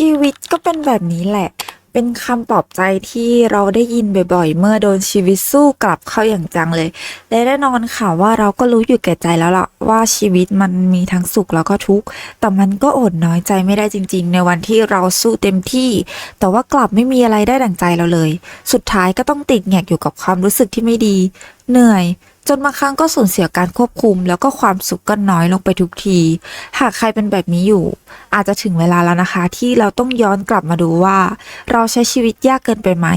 ชีวิตก็เป็นแบบนี้แหละ เป็นคำปลอบใจที่เราได้ยินบ่อยๆ เมื่อโดนชีวิตสู้กลับเข้าอย่างจังเลยและแน่นอนค่ะว่าเราก็รู้อยู่แก่ใจแล้วล่ะว่าชีวิตมันมีทั้งสุขแล้วก็ทุกข์ แต่มันก็อดน้อยใจไม่ได้จริง ๆ ในวันที่เราสู้เต็มที่ แต่ว่ากลับไม่มีอะไรได้ดั่งใจเราเลย สุดท้ายก็ต้องติดแงกอยู่กับความรู้สึกที่ไม่ดี เหนื่อย จนบางครั้งก็สูญเสียการควบคุม แล้วก็ความสุขก็น้อยลงไปทุกที หากใครเป็นแบบนี้อยู่ อาจจะถึงเวลาแล้วนะคะ ที่เราต้องย้อนกลับมาดูว่า เราใช้ชีวิตยากเกินไปไหม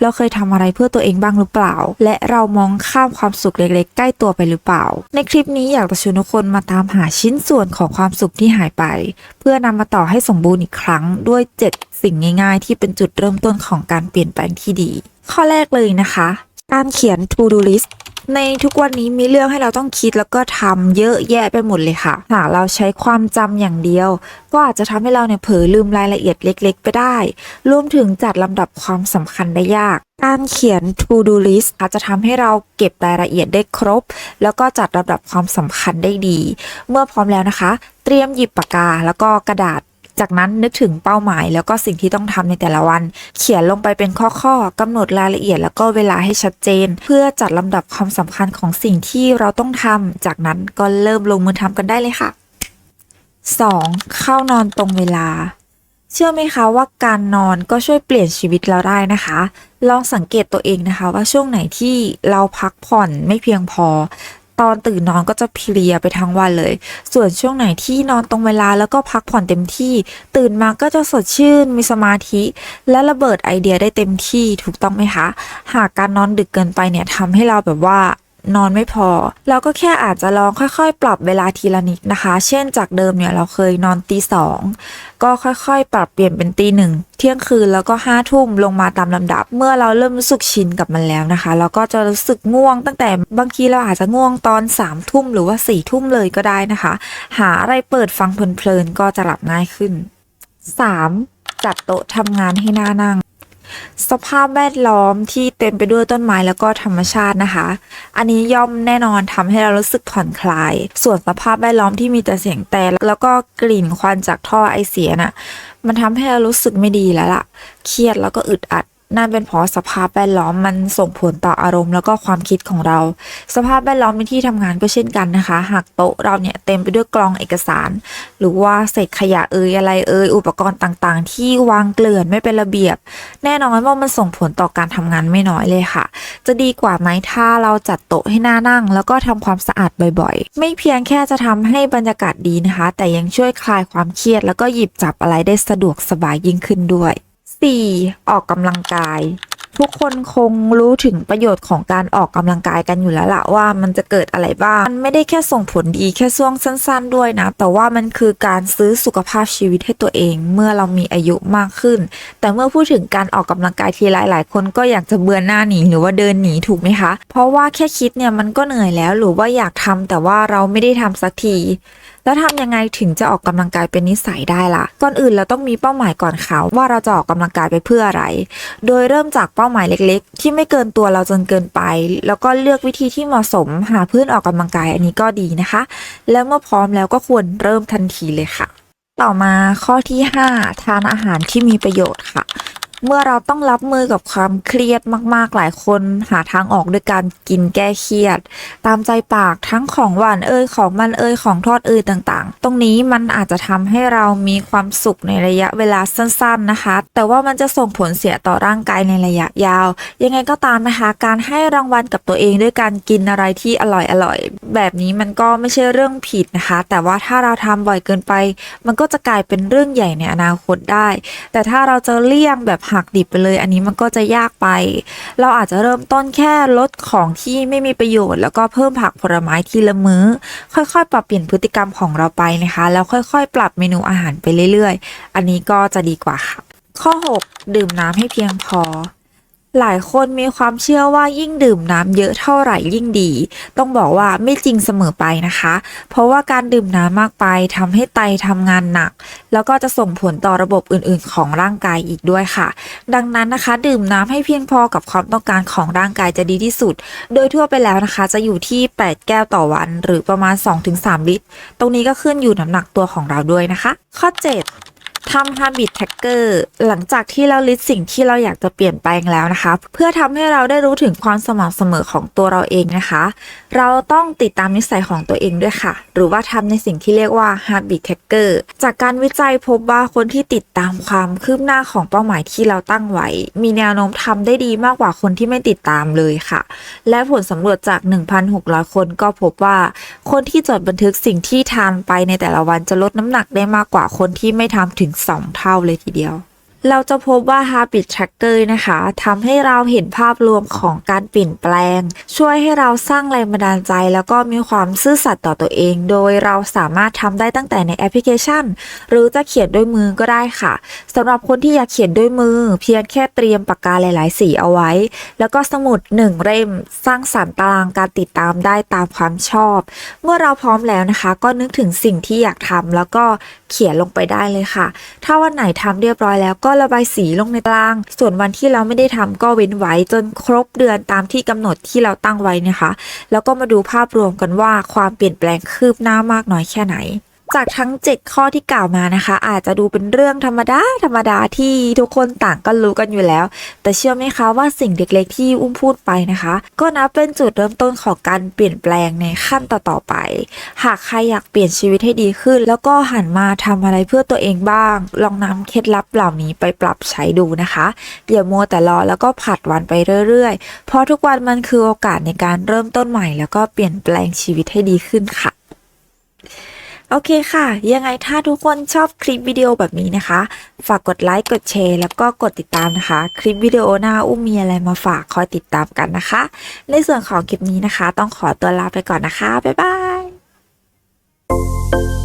เราเคยทำอะไรเพื่อตัวเองบ้างหรือเปล่า และเรามองข้ามความสุขเล็กๆ ใกล้ตัวไปหรือเปล่า ในคลิปนี้อยากจะชวนทุกคนมาตามหาชิ้นส่วนของความสุขที่หายไป เพื่อนำมาต่อให้สมบูรณ์อีกครั้งด้วย 7 สิ่งง่าย ๆ ที่เป็นจุดเริ่มต้นของการเปลี่ยนแปลงที่ดี ข้อแรกเลยนะคะ การเขียน to do list ในทุกวันนี้มีเรื่องให้เราต้องคิดแล้วก็ทำเยอะแยะไปหมดเลยค่ะ หากเราใช้ความจำอย่างเดียว ก็อาจจะทำให้เราเนี่ยเผลอลืมรายละเอียดเล็ก ๆ ไปได้ รวมถึงจัดลำดับความสำคัญได้ยาก การเขียน to do list อาจจะทำให้เราเก็บรายละเอียดได้ครบ แล้วก็จัดลำดับความสำคัญได้ดี เมื่อพร้อมแล้วนะคะ เตรียมหยิบปากกาแล้วก็กระดาษ จากนั้นนึกถึงเป้าหมาย แล้วก็สิ่งที่ต้องทำในแต่ละวัน เขียนลงไปเป็นข้อๆกำหนดรายละเอียด แล้วก็เวลาให้ชัดเจน เพื่อจัดลำดับความสำคัญของสิ่งที่เราต้องทำจากนั้นก็เริ่มลงมือทำกันได้เลยค่ะ 2. เข้านอนตรงเวลาเชื่อไหมคะว่าการนอนก็ช่วยเปลี่ยนชีวิตเราได้นะคะ ลองสังเกตตัวเองนะคะว่าช่วงไหนที่เราพักผ่อนไม่เพียงพอ ตอนตื่นนอนก็จะเพลียไปทั้งวันเลย ส่วนช่วงไหนที่นอนตรงเวลาแล้วก็พักผ่อนเต็มที่ ตื่นมาก็จะสดชื่นมีสมาธิ และระเบิดไอเดียได้เต็มที่ถูกต้องไหมคะ หากการนอนดึกเกินไปเนี่ยทำให้เราแบบว่า นอนไม่พอเราก็แค่อาจจะลองค่อยๆ ปรับเวลาทีละนิดนะคะ เช่นจากเดิมเนี่ยเราเคยนอนตีสองก็ค่อยๆ ปรับเปลี่ยนเป็นตีหนึ่งเที่ยงคืนแล้วก็ห้าทุ่มลงมาตามลำดับ เมื่อเราเริ่มรู้สึกชินกับมันแล้วนะคะเราก็จะรู้สึกง่วง ตั้งแต่บางทีเราอาจจะง่วงตอนสามทุ่มหรือว่าสี่ทุ่มเลยก็ได้นะคะ หาอะไรเปิดฟังเพลินๆก็จะหลับง่ายขึ้น 3. จัดโต๊ะทำงานให้น่านั่ง สภาพแวดล้อมที่เต็มไปด้วยต้นไม้แล้วก็ธรรมชาตินะคะ อันนี้ย่อมแน่นอนทำให้เรารู้สึกผ่อนคลาย ส่วนสภาพแวดล้อมที่มีแต่เสียงแต่แล้วก็กลิ่นควันจากท่อไอเสียน่ะ มันทำให้เรารู้สึกไม่ดีแล้วล่ะ เครียดแล้วก็อึดอัด นั่นเป็นเพราะสภาพแวดล้อมมันส่งผลต่ออารมณ์แล้วก็ความคิดของเรา สภาพแวดล้อมในที่ทำงานก็เช่นกันนะคะ หากโต๊ะเราเนี่ยเต็มไปด้วยกล่องเอกสาร หรือว่าเศษขยะเอ่ยอะไรเอ่ยอุปกรณ์ต่างๆ ที่วางเกลื่อนไม่เป็นระเบียบ แน่นอนว่ามันส่งผลต่อการทำงานไม่น้อยเลยค่ะ จะดีกว่าไหมถ้าเราจัดโต๊ะให้น่านั่ง แล้วก็ทำความสะอาดบ่อยๆ ไม่เพียงแค่จะทำให้บรรยากาศดีนะคะ แต่ยังช่วยคลายความเครียด แล้วก็หยิบจับอะไรได้สะดวกสบายยิ่งขึ้นด้วย 4. ออกกำลังกาย ทุกคนคงรู้ถึงประโยชน์ของการออกกำลังกายกันอยู่แล้วละว่ามันจะเกิดอะไรบ้าง มันไม่ได้แค่ส่งผลดีแค่ช่วงสั้น ๆ ด้วยนะ แต่ว่ามันคือการซื้อสุขภาพชีวิตให้ตัวเอง เมื่อเรามีอายุมากขึ้น แต่เมื่อพูดถึงการออกกำลังกายทีไรหลายคนก็อยากจะเบือนหน้าหนีหรือว่าเดินหนีถูกไหมคะ เพราะว่าแค่คิดเนี่ยมันก็เหนื่อยแล้วหรือว่าอยากทำแต่ว่าเราไม่ได้ทำสักที แล้วทำยังไงถึงจะออกกำลังกายเป็นนิสัยได้ล่ะ ก่อนอื่นเราต้องมีเป้าหมายก่อนค่ะว่าเราจะออกกำลังกายไปเพื่ออะไร โดยเริ่มจากเป้าหมายเล็ก ๆ ที่ไม่เกินตัวเราจนเกินไป แล้วก็เลือกวิธีที่เหมาะสม หาเพื่อนออกกำลังกายอันนี้ก็ดีนะคะ แล้วเมื่อพร้อมแล้วก็ควรเริ่มทันทีเลยค่ะ ต่อมาข้อที่ 5 ทานอาหารที่มีประโยชน์ค่ะ เมื่อเราต้องรับมือกับความเครียดมาก ๆ หลายคนหาทางออกด้วยการกินแก้เครียด ตามใจปากทั้งของหวานเอ่ยของมันเอ่ยของทอดเอ่ยต่างๆ ตรงนี้มันอาจจะทำให้เรามีความสุขในระยะเวลาสั้น ๆนะคะ แต่ว่ามันจะส่งผลเสียต่อร่างกายในระยะยาว ยังไงก็ตามนะคะ การให้รางวัลกับตัวเองด้วยการกินอะไรที่อร่อยๆแบบนี้มันก็ไม่ใช่เรื่องผิดนะคะ แต่ว่าถ้าเราทำบ่อยเกินไป มันก็จะกลายเป็นเรื่องใหญ่ในอนาคตได้ แต่ถ้าเราจะเลี่ยงแบบหักดิบไปเลย อันนี้มันก็จะยากไป เราอาจจะเริ่มต้นแค่ลดของที่ไม่มีประโยชน์ แล้วก็เพิ่มผักผลไม้ทีละมื้อ ค่อยๆ ปรับเปลี่ยนพฤติกรรมของเราไปนะคะ แล้วค่อยๆ ปรับเมนูอาหารไปเรื่อยๆ อันนี้ก็จะดีกว่าค่ะ ข้อ 6 ดื่มน้ำให้เพียงพอ หลายคนมีความเชื่อว่ายิ่งดื่มน้ำเยอะเท่าไหร่ยิ่งดี ต้องบอกว่าไม่จริงเสมอไปนะคะ เพราะว่าการดื่มน้ำมากไปทำให้ไตทำงานหนัก แล้วก็จะส่งผลต่อระบบอื่นๆ ของร่างกายอีกด้วยค่ะ ดังนั้นนะคะ ดื่มน้ำให้เพียงพอกับความต้องการของร่างกายจะดีที่สุด โดยทั่วไปแล้วนะคะ จะอยู่ที่ 8 แก้วต่อวัน หรือประมาณ 2-3 ลิตร ตรงนี้ก็ขึ้นอยู่น้ำหนักตัวของเราด้วยนะคะ ข้อ 7 ทำ habit tracker หลังจากที่เราลิสต์สิ่งที่เราอยากจะเปลี่ยนแปลงแล้วนะคะ เพื่อทำให้เราได้รู้ถึงความสม่ำเสมอของตัวเราเองนะคะ เราต้องติดตามนิสัยของตัวเองด้วยค่ะ หรือว่าทำในสิ่งที่เรียกว่า habit tracker จากการวิจัยพบว่าคนที่ติดตามความคืบหน้าของเป้าหมายที่เราตั้งไว้ มีแนวโน้มทำได้ดีมากกว่าคนที่ไม่ติดตามเลยค่ะ และผลสำรวจจาก 1,600 คนก็พบว่า คนที่จดบันทึกสิ่งที่ทานไปในแต่ละวันจะลดน้ำหนักได้มากกว่าคนที่ไม่ทำถึง2 เท่าเลยทีเดียว เราจะพบว่า Habit Tracker นะคะทำให้เราเห็นภาพรวมของการเปลี่ยนแปลง ช่วยให้เราสร้างแรงบันดาลใจ แล้วก็มีความซื่อสัตย์ต่อตัวเอง โดยเราสามารถทำได้ตั้งแต่ในแอปพลิเคชัน หรือจะเขียนด้วยมือก็ได้ค่ะสำหรับคนที่อยากเขียนด้วยมือ เพียงแค่เตรียมปากกาหลาย ๆ สีเอาไว้ แล้วก็สมุดหนึ่งเล่มสร้างสรรค์ตารางการติดตามได้ตามความชอบ เมื่อเราพร้อมแล้วนะคะ ก็นึกถึงสิ่งที่อยากทำแล้วก็เขียนลงไปได้เลยค่ะ ถ้าวันไหนทำเรียบร้อยแล้วก็็ระบายสีลงในตาราง ส่วนวันที่เราไม่ได้ทำก็เว้นไว้จนครบเดือนตามที่กำหนดที่เราตั้งไว้นะคะ แล้วก็มาดูภาพรวมกันว่าความเปลี่ยนแปลงคืบหน้ามากน้อยแค่ไหน จากทั้ง 7 ข้อที่กล่าวมานะคะ อาจจะดูเป็นเรื่องธรรมดาธรรมดาที่ทุกคนต่างก็รู้กันอยู่แล้ว แต่เชื่อไหมคะว่าสิ่งเล็กๆที่อุ้มพูดไปนะคะ ก็นับเป็นจุดเริ่มต้นของการเปลี่ยนแปลงในขั้นต่อๆไป หากใครอยากเปลี่ยนชีวิตให้ดีขึ้น แล้วก็หันมาทำอะไรเพื่อตัวเองบ้าง ลองนำเคล็ดลับเหล่านี้ไปปรับใช้ดูนะคะอย่ามัวแต่รอแล้วก็ผัดวันไปเรื่อยๆ เพราะทุกวันมันคือโอกาสในการเริ่มต้นใหม่ แล้วก็เปลี่ยนแปลงชีวิตให้ดีขึ้นค่ะ โอเคค่ะ ยังไงถ้าทุกคนชอบคลิปวิดีโอแบบนี้นะคะ ฝากกดไลค์ กดแชร์ แล้วก็กดติดตามนะคะ คลิปวิดีโอหน้าอุ้มมีอะไรมาฝากคอยติดตามกันนะคะ ในส่วนของคลิปนี้นะคะ ต้องขอตัวลาไปก่อนนะคะ บ๊ายบาย